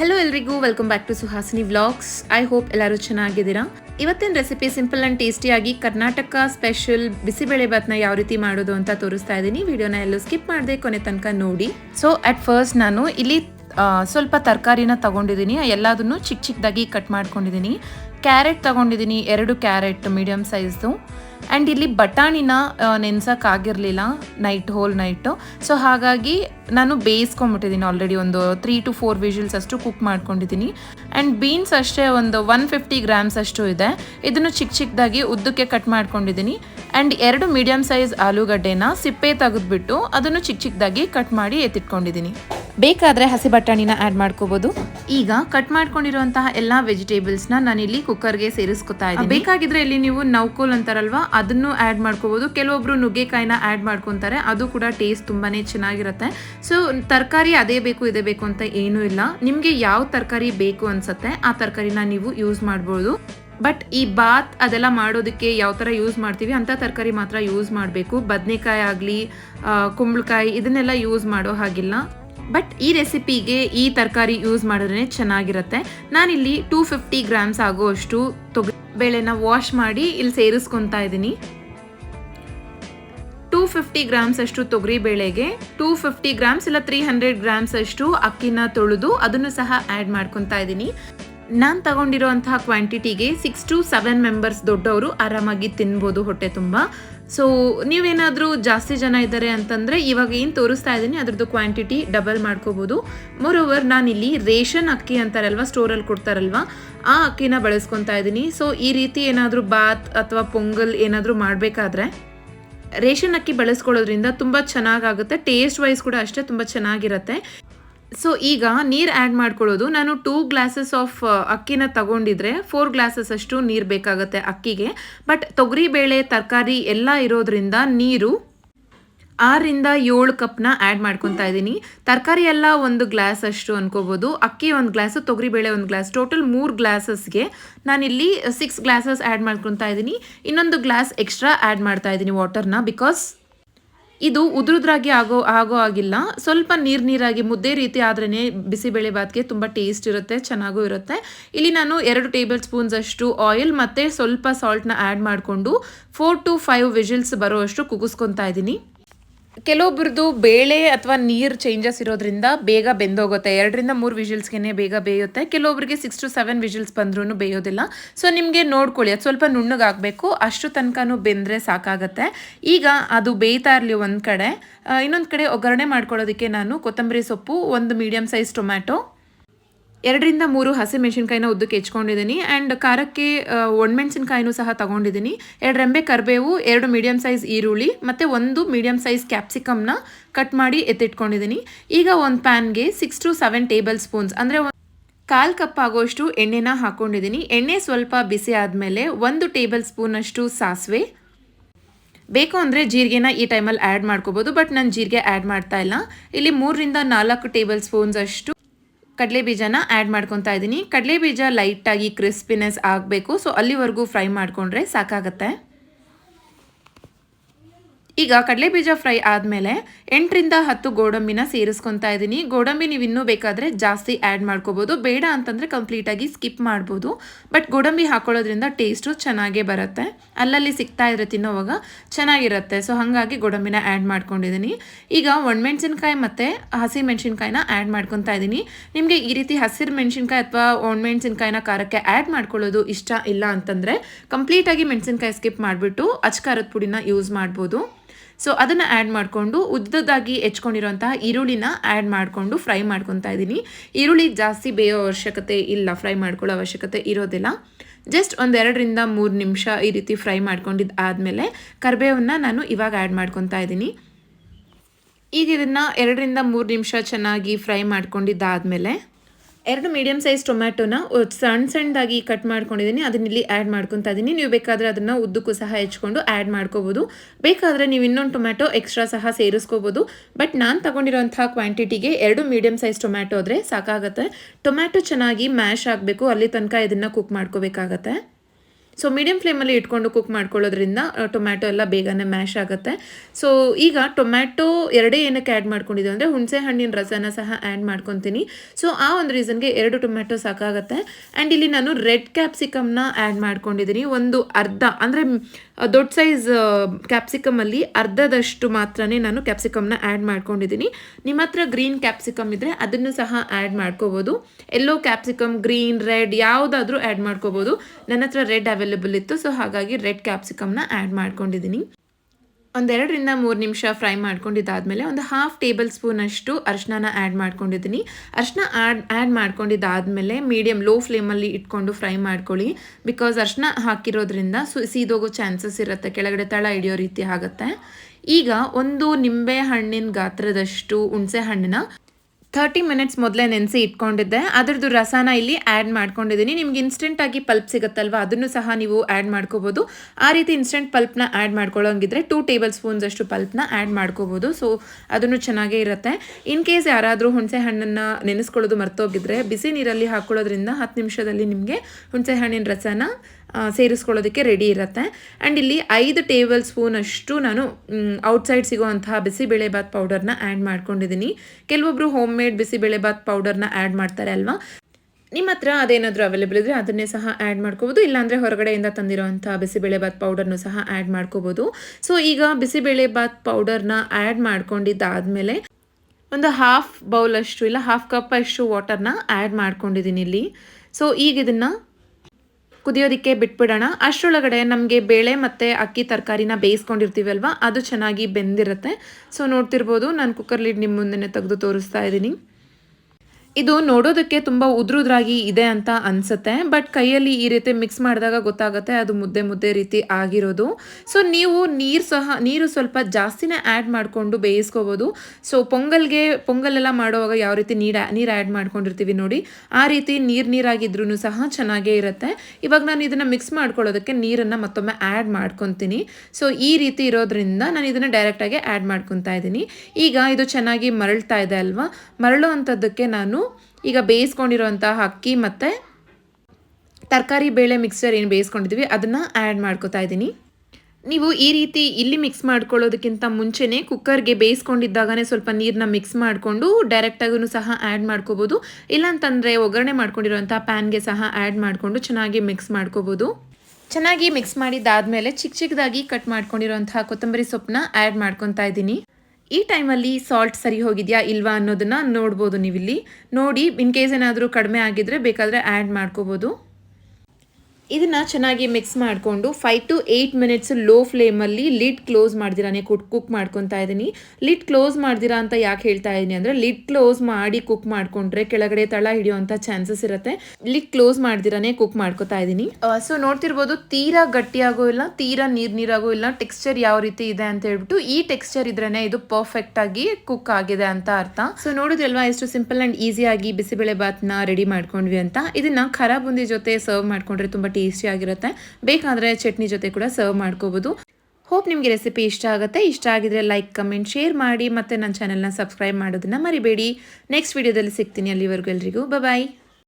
Hello ಎಲ್ರಿಗೂ welcome back to Suhasini vlogs I hope ಎಲ್ಲರೂ ಚೆನ್ನಾಗಿದ್ದೀರಾ? ಇವತ್ತಿನ ರೆಸಿಪಿ ಸಿಂಪಲ್ ಆ್ಯಂಡ್ ಟೇಸ್ಟಿಯಾಗಿ ಕರ್ನಾಟಕ ಸ್ಪೆಷಲ್ ಬಿಸಿಬೇಳೆ ಭಾತ್ನ ಯಾವ ರೀತಿ ಮಾಡೋದು ಅಂತ ತೋರಿಸ್ತಾ ಇದ್ದೀನಿ. ವಿಡಿಯೋನ ಎಲ್ಲೂ ಸ್ಕಿಪ್ ಮಾಡದೆ ಕೊನೆ ತನಕ ನೋಡಿ. ಸೊ ಅಟ್ ಫಸ್ಟ್ ನಾನು ಇಲ್ಲಿ ಸ್ವಲ್ಪ ತರಕಾರಿನ ತಗೊಂಡಿದ್ದೀನಿ. ಎಲ್ಲದನ್ನು ಚಿಕ್ಕ ಚಿಕ್ಕದಾಗಿ ಕಟ್ ಮಾಡ್ಕೊಂಡಿದ್ದೀನಿ. ಕ್ಯಾರೆಟ್ ತಗೊಂಡಿದ್ದೀನಿ, ಎರಡು ಕ್ಯಾರೆಟ್ ಮೀಡಿಯಮ್ ಸೈಜ್ದು ಆ್ಯಂಡ್ ಇಲ್ಲಿ ಬಟಾಣಿನ ನೆನ್ಸೋಕ್ಕಾಗಿರಲಿಲ್ಲ ನೈಟ್ ಹೋಲ್ ನೈಟು ಸೊ ಹಾಗಾಗಿ ನಾನು ಬೇಯಿಸ್ಕೊಂಬಿಟ್ಟಿದ್ದೀನಿ ಆಲ್ರೆಡಿ ಒಂದು ತ್ರೀ ಟು ಫೋರ್ ವಿಷಲ್ಸ್ ಅಷ್ಟು ಕುಕ್ ಮಾಡ್ಕೊಂಡಿದ್ದೀನಿ. ಆ್ಯಂಡ್ ಬೀನ್ಸ್ ಅಷ್ಟೇ ಒಂದು ಒನ್ ಫಿಫ್ಟಿ ಗ್ರಾಮ್ಸ್ ಅಷ್ಟು ಇದೆ. ಇದನ್ನು ಚಿಕ್ಕ ಚಿಕ್ಕದಾಗಿ ಉದ್ದಕ್ಕೆ ಕಟ್ ಮಾಡ್ಕೊಂಡಿದ್ದೀನಿ. ಆ್ಯಂಡ್ ಎರಡು ಮೀಡಿಯಮ್ ಸೈಜ್ ಆಲೂಗಡ್ಡೆನ ಸಿಪ್ಪೆ ತೆಗೆದುಬಿಟ್ಟು ಅದನ್ನು ಚಿಕ್ಕ ಚಿಕ್ಕದಾಗಿ ಕಟ್ ಮಾಡಿ ಎತ್ತಿಟ್ಕೊಂಡಿದ್ದೀನಿ. ಬೇಕಾದರೆ ಹಸಿ ಬಟಾಣಿನ ಆ್ಯಡ್ ಮಾಡ್ಕೋಬೋದು. ಈಗ ಕಟ್ ಮಾಡ್ಕೊಂಡಿರುವಂತಹ ಎಲ್ಲ ವೆಜಿಟೇಬಲ್ಸ್ನ ನಾನಿಲ್ಲಿ ಕುಕ್ಕರ್ಗೆ ಸೇರಿಸ್ಕೊತಾ ಇದ್ದೀನಿ. ಬೇಕಾಗಿದ್ರೆ ಇಲ್ಲಿ ನೀವು ನೌಕೋಲ್ ಅಂತಾರಲ್ವಾ ಅದನ್ನು ಆ್ಯಡ್ ಮಾಡ್ಕೋಬೋದು. ಕೆಲವೊಬ್ರು ನುಗ್ಗೆಕಾಯಿನ ಆ್ಯಡ್ ಮಾಡ್ಕೊತಾರೆ ಅದು ಕೂಡ ಟೇಸ್ಟ್ ತುಂಬಾ ಚೆನ್ನಾಗಿರುತ್ತೆ. ಸೊ ತರಕಾರಿ ಅದೇ ಬೇಕು ಇದೇ ಬೇಕು ಅಂತ ಏನೂ ಇಲ್ಲ. ನಿಮಗೆ ಯಾವ ತರಕಾರಿ ಬೇಕು ಅನ್ಸುತ್ತೆ ಆ ತರಕಾರಿನ ನೀವು ಯೂಸ್ ಮಾಡ್ಬೋದು. ಬಟ್ ಈ ಬಾತ್ ಅದೆಲ್ಲ ಮಾಡೋದಕ್ಕೆ ಯಾವ ಥರ ಯೂಸ್ ಮಾಡ್ತೀವಿ ಅಂಥ ತರಕಾರಿ ಮಾತ್ರ ಯೂಸ್ ಮಾಡಬೇಕು. ಬದನೆಕಾಯಿ ಆಗಲಿ ಕುಂಬಳಕಾಯಿ ಇದನ್ನೆಲ್ಲ ಯೂಸ್ ಮಾಡೋ ಹಾಗಿಲ್ಲ. ಬಟ್ ಈ ರೆಸಿಪಿಗೆ ಈ ತರಕಾರಿ ಯೂಸ್ ಮಾಡಿದ್ರೆ ಚೆನ್ನಾಗಿರುತ್ತೆ. ನಾನಿಲ್ಲಿ ಟೂ ಫಿಫ್ಟಿ ಗ್ರಾಮ್ಸ್ ಆಗುವಷ್ಟು ತೊಗರಿ ಬೇಳೆನ ವಾಶ್ ಮಾಡಿ ಇಲ್ಲಿ ಸೇರಿಸ್ಕೊತಾ ಇದ್ದೀನಿ. ಟೂ ಫಿಫ್ಟಿ ಗ್ರಾಮ್ಸ್ ಅಷ್ಟು ತೊಗರಿ ಬೇಳೆಗೆ ಟೂ ಫಿಫ್ಟಿ ಗ್ರಾಮ್ಸ್ ಇಲ್ಲ ತ್ರೀ ಹಂಡ್ರೆಡ್ ಗ್ರಾಮ್ಸ್ ಅಷ್ಟು ಅಕ್ಕಿನ ತೊಳೆದು ಅದನ್ನು ಸಹ ಆ್ಯಡ್ ಮಾಡ್ಕೊತಾ ಇದ್ದೀನಿ. ನಾನು ತಗೊಂಡಿರೋಂತಹ ಕ್ವಾಂಟಿಟಿಗೆ ಸಿಕ್ಸ್ ಟು ಸೆವೆನ್ ಮೆಂಬರ್ಸ್ ದೊಡ್ಡವರು ಆರಾಮಾಗಿ ತಿನ್ಬೋದು ಹೊಟ್ಟೆ ತುಂಬ. ಸೊ ನೀವೇನಾದರೂ ಜಾಸ್ತಿ ಜನ ಇದ್ದಾರೆ ಅಂತಂದರೆ ಇವಾಗ ಏನು ತೋರಿಸ್ತಾ ಇದ್ದೀನಿ, ಅದ್ರದ್ದು ಕ್ವಾಂಟಿಟಿ ಡಬಲ್ ಮಾಡ್ಕೋಬೋದು. ಮೋರ್ ಓವರ್ ನಾನಿಲ್ಲಿ ರೇಷನ್ ಅಕ್ಕಿ ಅಂತಾರಲ್ವ ಸ್ಟೋರಲ್ಲಿ ಕೊಡ್ತಾರಲ್ವ, ಆ ಅಕ್ಕಿನ ಬಳಸ್ಕೊತಾ ಇದ್ದೀನಿ. ಸೊ ಈ ರೀತಿ ಏನಾದರೂ ಬಾತ್ ಅಥವಾ ಪೊಂಗಲ್ ಏನಾದರೂ ಮಾಡಬೇಕಾದ್ರೆ, ರೇಷನ್ ಅಕ್ಕಿ ಬಳಸ್ಕೊಳ್ಳೋದ್ರಿಂದ ತುಂಬ ಚೆನ್ನಾಗಾಗುತ್ತೆ. ಟೇಸ್ಟ್ ವೈಸ್ ಕೂಡ ಅಷ್ಟೇ ತುಂಬ ಚೆನ್ನಾಗಿರುತ್ತೆ. ಸೊ ಈಗ ನೀರು ಆ್ಯಡ್ ಮಾಡ್ಕೊಳ್ಳೋದು. ನಾನು ಟೂ ಗ್ಲಾಸಸ್ ಆಫ್ ಅಕ್ಕಿನ ತಗೊಂಡಿದ್ರೆ ಫೋರ್ ಗ್ಲಾಸಸ್ ಅಷ್ಟು ನೀರು ಬೇಕಾಗುತ್ತೆ ಅಕ್ಕಿಗೆ. ಬಟ್ ತೊಗರಿಬೇಳೆ ತರಕಾರಿ ಎಲ್ಲ ಇರೋದ್ರಿಂದ ನೀರು ಆರರಿಂದ ಏಳು ಕಪ್ನ ಆ್ಯಡ್ ಮಾಡ್ಕೊತಾ ಇದ್ದೀನಿ. ತರಕಾರಿ ಎಲ್ಲ ಒಂದು ಗ್ಲಾಸ್ ಅಷ್ಟು ಅನ್ಕೋಬೋದು. ಅಕ್ಕಿ ಒಂದು ಗ್ಲಾಸು ತೊಗರಿಬೇಳೆ ಒಂದು ಗ್ಲಾಸ್ ಟೋಟಲ್ ಮೂರು ಗ್ಲಾಸಸ್ಗೆ ನಾನಿಲ್ಲಿ ಸಿಕ್ಸ್ ಗ್ಲಾಸಸ್ ಆ್ಯಡ್ ಮಾಡ್ಕೊತಾ ಇದ್ದೀನಿ. ಇನ್ನೊಂದು ಗ್ಲಾಸ್ ಎಕ್ಸ್ಟ್ರಾ ಆ್ಯಡ್ ಮಾಡ್ತಾ ಇದ್ದೀನಿ ವಾಟರ್ನ ಬಿಕಾಸ್ ಇದು ಉದುರುದ್ರಾಗಿ ಆಗೋ ಆಗೋ ಆಗಿಲ್ಲ ಸ್ವಲ್ಪ ನೀರು ನೀರಾಗಿ ಮುದ್ದೆ ರೀತಿ ಆದ್ರೇ ಬಿಸಿಬೇಳೆ ಬಾತ್ಗೆ ತುಂಬ ಟೇಸ್ಟ್ ಇರುತ್ತೆ, ಚೆನ್ನಾಗೂ ಇರುತ್ತೆ. ಇಲ್ಲಿ ನಾನು ಎರಡು ಟೇಬಲ್ ಸ್ಪೂನ್ಸ್ ಅಷ್ಟು ಆಯಿಲ್ ಮತ್ತು ಸ್ವಲ್ಪ ಸಾಲ್ಟ್ನ ಆ್ಯಡ್ ಮಾಡಿಕೊಂಡು ಫೋರ್ ಟು ಫೈವ್ ವಿಜಿಲ್ಸ್ ಬರೋ ಅಷ್ಟು ಕುಗಿಸ್ಕೊತಾ ಇದ್ದೀನಿ. ಕೆಲವೊಬ್ರದ್ದು ಬೇಳೆ ಅಥವಾ ನೀರು ಚೇಂಜಸ್ ಇರೋದ್ರಿಂದ ಬೇಗ ಬೆಂದೋಗುತ್ತೆ. ಎರಡರಿಂದ ಮೂರು ವಿಜಿಲ್ಸ್ಗೆ ಬೇಗ ಬೇಯುತ್ತೆ. ಕೆಲವೊಬ್ರಿಗೆ ಸಿಕ್ಸ್ ಟು ಸೆವೆನ್ ವಿಷಲ್ಸ್ ಬಂದ್ರೂ ಬೇಯೋದಿಲ್ಲ. ಸೊ ನಿಮಗೆ ನೋಡ್ಕೊಳ್ಳಿ. ಅದು ಸ್ವಲ್ಪ ನುಣ್ಣಗಾಗಬೇಕು. ಅಷ್ಟು ತನಕನೂ ಬೆಂದರೆ ಸಾಕಾಗತ್ತೆ. ಈಗ ಅದು ಬೇಯ್ತಾ ಇರಲಿ ಒಂದು ಕಡೆ. ಇನ್ನೊಂದು ಕಡೆ ಒಗ್ಗರಣೆ ಮಾಡ್ಕೊಳ್ಳೋದಕ್ಕೆ ನಾನು ಕೊತ್ತಂಬರಿ ಸೊಪ್ಪು, ಒಂದು ಮೀಡಿಯಮ್ ಸೈಜ್ ಟೊಮ್ಯಾಟೊ ಎರಡರಿಂದ ಮೂರು ಹಸಿ ಮೆಣಸಿನ್ಕಾಯಿನ ಉದ್ದಕ್ಕೆ ಹೆಚ್ಕೊಂಡಿದ್ದೀನಿ ಆ್ಯಂಡ್ ಖಾರಕ್ಕೆ ಒಣಮೆಣಸಿನ್ಕಾಯಿನೂ ಸಹ ತಗೊಂಡಿದ್ದೀನಿ. ಎರಡು ರೆಂಬೆ ಕರಿಬೇವು, ಎರಡು ಮೀಡಿಯಮ್ ಸೈಜ್ ಈರುಳ್ಳಿ, ಮತ್ತು ಒಂದು ಮೀಡಿಯಮ್ ಸೈಜ್ ಕ್ಯಾಪ್ಸಿಕಮ್ನ ಕಟ್ ಮಾಡಿ ಎತ್ತಿಟ್ಕೊಂಡಿದ್ದೀನಿ. ಈಗ ಒಂದು ಪ್ಯಾನ್ಗೆ six to seven tablespoons ಅಂದರೆ ಕಾಲು ಕಪ್ ಆಗೋಷ್ಟು ಎಣ್ಣೆನ ಹಾಕ್ಕೊಂಡಿದ್ದೀನಿ ಎಣ್ಣೆ ಸ್ವಲ್ಪ ಬಿಸಿ ಆದಮೇಲೆ ಒಂದು ಟೇಬಲ್ ಸ್ಪೂನಷ್ಟು ಸಾಸಿವೆ. ಬೇಕು ಅಂದರೆ ಜೀರಿಗೆನ ಈ ಟೈಮಲ್ಲಿ ಆ್ಯಡ್ ಮಾಡ್ಕೋಬೋದು ಬಟ್ ನಾನು ಜೀರಿಗೆ ಆ್ಯಡ್ ಮಾಡ್ತಾ ಇಲ್ಲ. ಇಲ್ಲಿ ಮೂರರಿಂದ ನಾಲ್ಕು ಟೇಬಲ್ ಸ್ಪೂನ್ಸ್ ಅಷ್ಟು ಕಡಲೆ ಬೀಜನ ಆ್ಯಡ್ ಮಾಡ್ಕೊತಾ ಇದ್ದೀನಿ. ಕಡಲೆ ಬೀಜ ಲೈಟಾಗಿ ಕ್ರಿಸ್ಪಿನೆಸ್ ಆಗಬೇಕು. ಸೊ ಅಲ್ಲಿವರೆಗೂ ಫ್ರೈ ಮಾಡಿಕೊಂಡ್ರೆ ಸಾಕಾಗತ್ತೆ. ಈಗ ಕಡಲೆ ಬೀಜ ಫ್ರೈ ಆದಮೇಲೆ ಎಂಟರಿಂದ ಹತ್ತು ಗೋಡಂಬಿನ ಸೇರಿಸ್ಕೊತಾ ಇದ್ದೀನಿ ಗೋಡಂಬಿ ನೀವು ಇನ್ನೂ ಬೇಕಾದರೆ ಜಾಸ್ತಿ ಆ್ಯಡ್ ಮಾಡ್ಕೋಬೋದು. ಬೇಡ ಅಂತಂದರೆ ಕಂಪ್ಲೀಟಾಗಿ ಸ್ಕಿಪ್ ಮಾಡ್ಬೋದು. ಬಟ್ ಗೋಡಂಬಿ ಹಾಕೊಳ್ಳೋದ್ರಿಂದ ಟೇಸ್ಟು ಚೆನ್ನಾಗೇ ಬರುತ್ತೆ. ಅಲ್ಲಲ್ಲಿ ಸಿಗ್ತಾ ಇದ್ರೆ ತಿನ್ನೋವಾಗ ಚೆನ್ನಾಗಿರುತ್ತೆ. ಸೊ ಹಾಗಾಗಿ ಗೋಡಂಬಿನ ಆ್ಯಡ್ ಮಾಡ್ಕೊಂಡಿದ್ದೀನಿ ಈಗ ಒಣಮೆಣ್ಸಿನ್ಕಾಯಿ ಮತ್ತು ಹಸಿ ಮೆಣಸಿನ್ಕಾಯಿನ ಆ್ಯಡ್ ಮಾಡ್ಕೊತಾ ಇದ್ದೀನಿ ನಿಮಗೆ ಈ ರೀತಿ ಹಸಿರು ಮೆಣಸಿನ್ಕಾಯಿ ಅಥವಾ ಒಣಮೆಣ್ಸಿನ್ಕಾಯಿನ ಖಾರಕ್ಕೆ ಆ್ಯಡ್ ಮಾಡ್ಕೊಳ್ಳೋದು ಇಷ್ಟ ಇಲ್ಲ ಅಂತಂದರೆ ಕಂಪ್ಲೀಟಾಗಿ ಮೆಣಸಿನ್ಕಾಯಿ ಸ್ಕಿಪ್ ಮಾಡಿಬಿಟ್ಟು ಅಚ್ಕಾರದ ಪುಡಿನ ಯೂಸ್ ಮಾಡ್ಬೋದು. ಸೊ ಅದನ್ನು ಆ್ಯಡ್ ಮಾಡಿಕೊಂಡು ಉದ್ದದಾಗಿ ಹೆಚ್ಕೊಂಡಿರೋಂತಹ ಈರುಳ್ಳಿನ ಆ್ಯಡ್ ಮಾಡಿಕೊಂಡು ಫ್ರೈ ಮಾಡ್ಕೊತಾ ಇದ್ದೀನಿ. ಈರುಳ್ಳಿ ಜಾಸ್ತಿ ಬೇಯೋ ಅವಶ್ಯಕತೆ ಇಲ್ಲ ಫ್ರೈ ಮಾಡ್ಕೊಳ್ಳೋ ಅವಶ್ಯಕತೆ ಇರೋದಿಲ್ಲ. ಜಸ್ಟ್ ಒಂದೆರಡರಿಂದ ಮೂರು ನಿಮಿಷ ಈ ರೀತಿ ಫ್ರೈ ಮಾಡ್ಕೊಂಡಿದ್ದು ಆದಮೇಲೆ ಕರಿಬೇವನ್ನು ನಾನು ಇವಾಗ ಆ್ಯಡ್ ಮಾಡ್ಕೊತಾ ಇದ್ದೀನಿ. ಈಗ ಇದನ್ನು ಎರಡರಿಂದ ಮೂರು ನಿಮಿಷ ಚೆನ್ನಾಗಿ ಫ್ರೈ ಮಾಡ್ಕೊಂಡಿದ್ದಾದಮೇಲೆ ಎರಡು ಮೀಡಿಯಮ್ ಸೈಜ್ ಟೊಮ್ಯಾಟೋನ ಸಣ್ಣ ಸಣ್ಣದಾಗಿ ಕಟ್ ಮಾಡ್ಕೊಂಡಿದ್ದೀನಿ ಅದನ್ನ ಇಲ್ಲಿ ಆ್ಯಡ್ ಮಾಡ್ಕೊತಾ ಇದ್ದೀನಿ ನೀವು ಬೇಕಾದರೆ ಅದನ್ನು ಉದ್ದಕ್ಕೂ ಸಹ ಹೆಚ್ಕೊಂಡು ಆ್ಯಡ್ ಮಾಡ್ಕೋಬೋದು. ಬೇಕಾದರೆ ನೀವು ಇನ್ನೊಂದು ಟೊಮ್ಯಾಟೊ ಎಕ್ಸ್ಟ್ರಾ ಸಹ ಸೇರಿಸ್ಕೋಬೋದು. ಬಟ್ ನಾನು ತಗೊಂಡಿರೋಂಥ ಕ್ವಾಂಟಿಟಿಗೆ ಎರಡು ಮೀಡಿಯಮ್ ಸೈಜ್ ಟೊಮ್ಯಾಟೊ ಆದರೆ ಸಾಕಾಗುತ್ತೆ. ಟೊಮ್ಯಾಟೊ ಚೆನ್ನಾಗಿ ಮ್ಯಾಶ್ ಆಗಬೇಕು. ಅಲ್ಲಿ ತನಕ ಇದನ್ನು ಕುಕ್ ಮಾಡ್ಕೋಬೇಕಾಗತ್ತೆ. ಸೊ ಮೀಡಿಯಮ್ ಫ್ಲೇಮಲ್ಲಿ ಇಟ್ಕೊಂಡು ಕುಕ್ ಮಾಡ್ಕೊಳ್ಳೋದ್ರಿಂದ ಟೊಮ್ಯಾಟೊ ಎಲ್ಲ ಬೇಗನೆ ಮ್ಯಾಶ್ ಆಗುತ್ತೆ. ಸೊ ಈಗ ಟೊಮ್ಯಾಟೊ ಎರಡೇ ಏನಕ್ಕೆ ಆ್ಯಡ್ ಮಾಡ್ಕೊಂಡಿದ್ದೀವಿ ಅಂದರೆ, ಹುಣಸೆ ಹಣ್ಣಿನ ರಸನ ಸಹ ಆ್ಯಡ್ ಮಾಡ್ಕೊತೀನಿ. ಸೊ ಆ ಒಂದು ರೀಸನ್ಗೆ ಎರಡು ಟೊಮ್ಯಾಟೊ ಸಾಕಾಗುತ್ತೆ. ಆ್ಯಂಡ್ ಇಲ್ಲಿ ನಾನು ರೆಡ್ ಕ್ಯಾಪ್ಸಿಕಮ್ನ ಆ್ಯಡ್ ಮಾಡ್ಕೊಂಡಿದ್ದೀನಿ. ಒಂದು ಅರ್ಧ, ಅಂದರೆ ದೊಡ್ಡ ಸೈಜ್ ಕ್ಯಾಪ್ಸಿಕಮಲ್ಲಿ ಅರ್ಧದಷ್ಟು ಮಾತ್ರನೇ ನಾನು ಕ್ಯಾಪ್ಸಿಕಮ್ನ ಆ್ಯಡ್ ಮಾಡ್ಕೊಂಡಿದ್ದೀನಿ. ನಿಮ್ಮ ಹತ್ರ ಗ್ರೀನ್ ಕ್ಯಾಪ್ಸಿಕಮ್ ಇದ್ದರೆ ಅದನ್ನು ಸಹ ಆ್ಯಡ್ ಮಾಡ್ಕೋಬೋದು. ಎಲ್ಲೋ ಕ್ಯಾಪ್ಸಿಕಮ್ ಗ್ರೀನ್ ರೆಡ್ ಯಾವುದಾದ್ರೂ ಆ್ಯಡ್ ಮಾಡ್ಕೋಬೋದು. ನನ್ನ ಹತ್ರ ರೆಡ್ ಅವೈಲೇಬಲ್ ಇತ್ತು. ಸೊ ಹಾಗಾಗಿ ರೆಡ್ ಕ್ಯಾಪ್ಸಿಕಮ್ನ ಆ್ಯಡ್ ಮಾಡ್ಕೊಂಡಿದ್ದೀನಿ ಒಂದೆರಡರಿಂದ ಮೂರು ನಿಮಿಷ ಫ್ರೈ ಮಾಡ್ಕೊಂಡಿದ್ದಾದಮೇಲೆ ಒಂದು ಹಾಫ್ ಟೇಬಲ್ ಸ್ಪೂನಷ್ಟು ಅರ್ಶಿನ ಆ್ಯಡ್ ಮಾಡ್ಕೊಂಡಿದ್ದೀನಿ ಅರ್ಶಿನ ಆ್ಯಡ್ ಆ್ಯಡ್ ಮಾಡ್ಕೊಂಡಿದ್ದಾದಮೇಲೆ ಮೀಡಿಯಮ್ ಲೋ ಫ್ಲೇಮಲ್ಲಿ ಇಟ್ಕೊಂಡು ಫ್ರೈ ಮಾಡ್ಕೊಳ್ಳಿ. ಬಿಕಾಸ್ ಅರ್ಶಿನ ಹಾಕಿರೋದ್ರಿಂದ ಸು, ಸೀದೋಗೋ ಚಾನ್ಸಸ್ ಇರುತ್ತೆ. ಕೆಳಗಡೆ ತಳ ಹಿಡಿಯೋ ರೀತಿ ಆಗುತ್ತೆ. ಈಗ ಒಂದು ನಿಂಬೆ ಹಣ್ಣಿನ ಗಾತ್ರದಷ್ಟು ಹುಣಸೆ ಹಣ್ಣನ್ನ ತರ್ಟಿ ಮಿನಿಟ್ಸ್ ಮೊದಲೇ ನೆನೆಸಿ ಇಟ್ಕೊಂಡಿದ್ದೆ. ಅದರದ್ದು ರಸನ ಇಲ್ಲಿ ಆ್ಯಡ್ ಮಾಡ್ಕೊಂಡಿದ್ದೀನಿ. ನಿಮ್ಗೆ ಇನ್ಸ್ಟೆಂಟಾಗಿ ಪಲ್ಪ್ ಸಿಗುತ್ತಲ್ವ? ಅದನ್ನು ಸಹ ನೀವು ಆ್ಯಡ್ ಮಾಡ್ಕೋಬೋದು. ಆ ರೀತಿ ಇನ್ಸ್ಟೆಂಟ್ ಪಲ್ಪ್ನ ಆ್ಯಡ್ ಮಾಡ್ಕೊಳ್ಳೋಂಗಿದ್ರೆ ಟೂ ಟೇಬಲ್ ಸ್ಪೂನ್ಸ್ ಅಷ್ಟು ಪಲ್ಪ್ನ ಆ್ಯಡ್ ಮಾಡ್ಕೋಬೋದು. ಸೊ ಅದನ್ನು ಚೆನ್ನಾಗೇ ಇರುತ್ತೆ. ಇನ್ ಕೇಸ್ ಯಾರಾದರೂ ಹುಣಸೆ ಹಣ್ಣನ್ನು ನೆನೆಸ್ಕೊಳ್ಳೋದು ಮರ್ತೋಗಿದ್ರೆ, ಬಿಸಿ ನೀರಲ್ಲಿ ಹಾಕ್ಕೊಳ್ಳೋದ್ರಿಂದ ಹತ್ತು ನಿಮಿಷದಲ್ಲಿ ನಿಮಗೆ ಹುಣಸೆ ಹಣ್ಣಿನ ರಸನ ಸೇರಿಸ್ಕೊಳ್ಳೋದಕ್ಕೆ ರೆಡಿ ಇರುತ್ತೆ. ಆ್ಯಂಡ್ ಇಲ್ಲಿ ಐದು ಟೇಬಲ್ ಸ್ಪೂನ್ ಅಷ್ಟು ನಾನು ಔಟ್ಸೈಡ್ ಸಿಗುವಂತಹ ಬಿಸಿಬೇಳೆಬಾತ್ ಪೌಡರ್ನ ಆ್ಯಡ್ ಮಾಡ್ಕೊಂಡಿದ್ದೀನಿ ಕೆಲವೊಬ್ಬರು ಹೋಮ್ ಮೇಡ್ ಬಿಸಿಬೇಳೆಬಾತ್ ಪೌಡರ್ನ ಆ್ಯಡ್ ಮಾಡ್ತಾರೆ ಅಲ್ವಾ? ನಿಮ್ಮ ಹತ್ರ ಅದೇನಾದರೂ ಅವೈಲೇಬಲ್ ಇದ್ದರೆ ಅದನ್ನೇ ಸಹ ಆ್ಯಡ್ ಮಾಡ್ಕೋಬೋದು. ಇಲ್ಲಾಂದರೆ ಹೊರಗಡೆಯಿಂದ ತಂದಿರೋವಂಥ ಬಿಸಿಬೇಳೆಬಾತ್ ಪೌಡರ್ನು ಸಹ ಆ್ಯಡ್ ಮಾಡ್ಕೋಬೋದು. ಸೊ ಈಗ ಬಿಸಿಬೇಳೆಬಾತ್ ಪೌಡರ್ನ ಆ್ಯಡ್ ಮಾಡ್ಕೊಂಡಿದ್ದಾದಮೇಲೆ ಒಂದು ಹಾಫ್ ಬೌಲಷ್ಟು ಇಲ್ಲ ಹಾಫ್ ಕಪ್ ಅಷ್ಟು ವಾಟರ್ನ ಆ್ಯಡ್ ಮಾಡ್ಕೊಂಡಿದ್ದೀನಿ ಇಲ್ಲಿ. ಸೊ ಈಗ ಇದನ್ನು ಕುದಿಯೋದಕ್ಕೆ ಬಿಟ್ಬಿಡೋಣ. ಅಷ್ಟರೊಳಗಡೆ ನಮಗೆ ಬೇಳೆ ಮತ್ತು ಅಕ್ಕಿ ತರಕಾರಿನ ಬೇಯಿಸ್ಕೊಂಡಿರ್ತೀವಲ್ವ? ಅದು ಚೆನ್ನಾಗಿ ಬೆಂದಿರುತ್ತೆ. ಸೊ ನೋಡ್ತಿರ್ಬೋದು, ನಾನು ಕುಕ್ಕರ್ ಲೀಡ್ ನಿಮ್ಮ ಮುಂದೆ ತೆಗೆದು ತೋರಿಸ್ತಾ ಇದ್ದೀನಿ. ಇದು ನೋಡೋದಕ್ಕೆ ತುಂಬ ಉದ್ರುದ್ರಾಗಿ ಇದೆ ಅಂತ ಅನ್ಸುತ್ತೆ ಬಟ್ ಕೈಯಲ್ಲಿ ಈ ರೀತಿ ಮಿಕ್ಸ್ ಮಾಡಿದಾಗ ಗೊತ್ತಾಗುತ್ತೆ ಅದು ಮುದ್ದೆ ಮುದ್ದೆ ರೀತಿ ಆಗಿರೋದು. ಸೊ ನೀವು ನೀರು ಸಹ, ನೀರು ಸ್ವಲ್ಪ ಜಾಸ್ತಿನೇ ಆ್ಯಡ್ ಮಾಡಿಕೊಂಡು ಬೇಯಿಸ್ಕೋಬೋದು. ಸೊ ಪೊಂಗಲ್ಗೆ, ಪೊಂಗಲೆಲ್ಲ ಮಾಡುವಾಗ ಯಾವ ರೀತಿ ನೀರು ನೀರು ಆ್ಯಡ್ ಮಾಡ್ಕೊಂಡಿರ್ತೀವಿ ನೋಡಿ, ಆ ರೀತಿ ನೀರು ನೀರಾಗಿದ್ರೂ ಸಹ ಚೆನ್ನಾಗೇ ಇರುತ್ತೆ. ಇವಾಗ ನಾನು ಇದನ್ನು ಮಿಕ್ಸ್ ಮಾಡ್ಕೊಳ್ಳೋದಕ್ಕೆ ನೀರನ್ನು ಮತ್ತೊಮ್ಮೆ ಆ್ಯಡ್ ಮಾಡ್ಕೊತೀನಿ. ಸೊ ಈ ರೀತಿ ಇರೋದ್ರಿಂದ ನಾನು ಇದನ್ನು ಡೈರೆಕ್ಟಾಗಿ ಆ್ಯಡ್ ಮಾಡ್ಕೊತಾ ಇದ್ದೀನಿ. ಈಗ ಇದು ಚೆನ್ನಾಗಿ ಮರಳ್ತಾ ಇದೆ ಅಲ್ವಾ? ಮರಳೋ ಅಂಥದ್ದಕ್ಕೆ ನಾನು ಈಗ ಬೇಯಿಸ್ಕೊಂಡಿರೋಂತಹ ಅಕ್ಕಿ ಮತ್ತು ತರಕಾರಿ ಬೇಳೆ ಮಿಕ್ಸರ್ ಏನು ಬೇಯಿಸ್ಕೊಂಡಿದ್ವಿ, ಅದನ್ನು ಆ್ಯಡ್ ಮಾಡ್ಕೊತಾ ಇದ್ದೀನಿ. ನೀವು ಈ ರೀತಿ ಇಲ್ಲಿ ಮಿಕ್ಸ್ ಮಾಡ್ಕೊಳ್ಳೋದಕ್ಕಿಂತ ಮುಂಚೆನೇ ಕುಕ್ಕರ್ಗೆ ಬೇಯಿಸ್ಕೊಂಡಿದ್ದಾಗನೇ ಸ್ವಲ್ಪ ನೀರನ್ನ ಮಿಕ್ಸ್ ಮಾಡಿಕೊಂಡು ಡೈರೆಕ್ಟಾಗೂ ಸಹ ಆ್ಯಡ್ ಮಾಡ್ಕೋಬೋದು. ಇಲ್ಲಾಂತಂದರೆ ಒಗ್ಗರಣೆ ಮಾಡ್ಕೊಂಡಿರುವಂಥ ಪ್ಯಾನ್ಗೆ ಸಹ ಆ್ಯಡ್ ಮಾಡಿಕೊಂಡು ಚೆನ್ನಾಗಿ ಮಿಕ್ಸ್ ಮಾಡ್ಕೋಬೋದು. ಚೆನ್ನಾಗಿ ಮಿಕ್ಸ್ ಮಾಡಿದ್ದಾದಮೇಲೆ ಚಿಕ್ಕ ಚಿಕ್ಕದಾಗಿ ಕಟ್ ಮಾಡ್ಕೊಂಡಿರೋಂತಹ ಕೊತ್ತಂಬರಿ ಸೊಪ್ಪನ್ನ ಆ್ಯಡ್ ಮಾಡ್ಕೊತಾ ಇದ್ದೀನಿ. ಈ ಟೈಮಲ್ಲಿ ಸಾಲ್ಟ್ ಸರಿ ಹೋಗಿದೆಯಾ ಇಲ್ವಾ ಅನ್ನೋದನ್ನು ನೋಡ್ಬೋದು ನೀವಿಲ್ಲಿ. ನೋಡಿ ಇನ್ ಕೇಸ್ ಏನಾದರೂ ಕಡಿಮೆ ಆಗಿದ್ದರೆ ಬೇಕಾದರೆ ಆ್ಯಡ್ ಮಾಡ್ಕೋಬೋದು. ಇದನ್ನು ಚೆನ್ನಾಗಿ ಮಿಕ್ಸ್ ಮಾಡಿಕೊಂಡು five to eight minutes low ಫ್ಲೇಮಲ್ಲಿ ಲಿಡ್ ಕ್ಲೋಸ್ ಮಾಡ್ದಿರಾನೆ ಕುಕ್ ಕುಕ್ ಮಾಡ್ಕೊತಾ ಇದ್ದೀನಿ ಲಿಡ್ ಕ್ಲೋಸ್ ಮಾಡ್ದಿರಾ ಅಂತ ಯಾಕೆ ಹೇಳ್ತಾ ಇದ್ದೀನಿ ಅಂದರೆ ಲಿಡ್ ಕ್ಲೋಸ್ ಮಾಡಿ ಕುಕ್ ಮಾಡಿಕೊಂಡ್ರೆ ಕೆಳಗಡೆ ತಳ ಹಿಡಿಯುವಂಥ ಚಾನ್ಸಸ್ ಇರುತ್ತೆ. ಲಿಡ್ ಕ್ಲೋಸ್ ಮಾಡ್ದಿರಾನೆ ಕುಕ್ ಮಾಡ್ಕೊತಾ ಇದ್ದೀನಿ ಸೊ ನೋಡ್ತಿರ್ಬೋದು ತೀರಾ ಗಟ್ಟಿಯಾಗೋ ಇಲ್ಲ, ತೀರಾ ನೀರು ನೀರಾಗೋ ಇಲ್ಲ ಟೆಕ್ಸ್ಚರ್ ಯಾವ ರೀತಿ ಇದೆ ಅಂತ ಹೇಳ್ಬಿಟ್ಟು ಈ ಟೆಕ್ಸ್ಚರ್ ಇದ್ರೇ ಇದು ಪರ್ಫೆಕ್ಟ್ ಆಗಿ ಕುಕ್ ಆಗಿದೆ ಅಂತ ಅರ್ಥ. ಸೊ ನೋಡಿದ್ರಲ್ವಾ ಎಷ್ಟು ಸಿಂಪಲ್ ಅಂಡ್ ಈಸಿಯಾಗಿ ಬಿಸಿಬೇಳೆ ಬಾತ್ನ ರೆಡಿ ಮಾಡ್ಕೊಂಡ್ವಿ ಅಂತ. ಇದನ್ನ ಖರಾ ಜೊತೆ ಸರ್ವ್ ಮಾಡ್ಕೊಂಡ್ರೆ ತುಂಬ ಟೇಸ್ಟಿ ಆಗಿರುತ್ತೆ. ಬೇಕಾದರೆ ಚಟ್ನಿ ಜೊತೆ ಕೂಡ ಸರ್ವ್ ಮಾಡ್ಕೋಬೋದು. ಹೋಪ್ ನಿಮಗೆ ರೆಸಿಪಿ ಇಷ್ಟ ಆಗುತ್ತೆ. ಇಷ್ಟ ಆಗಿದ್ರೆ ಲೈಕ್ ಕಮೆಂಟ್ ಶೇರ್ ಮಾಡಿ ಮತ್ತು ನನ್ನ ಚಾನೆಲ್ನ ಸಬ್ಸ್ಕ್ರೈಬ್ ಮಾಡೋದನ್ನ ಮರಿಬೇಡಿ. ನೆಕ್ಸ್ಟ್ ವಿಡಿಯೋದಲ್ಲಿ ಸಿಗ್ತೀನಿ ಅಲ್ಲಿವರೆಗೂ ಎಲ್ರಿಗೂ. ಬಾಯ್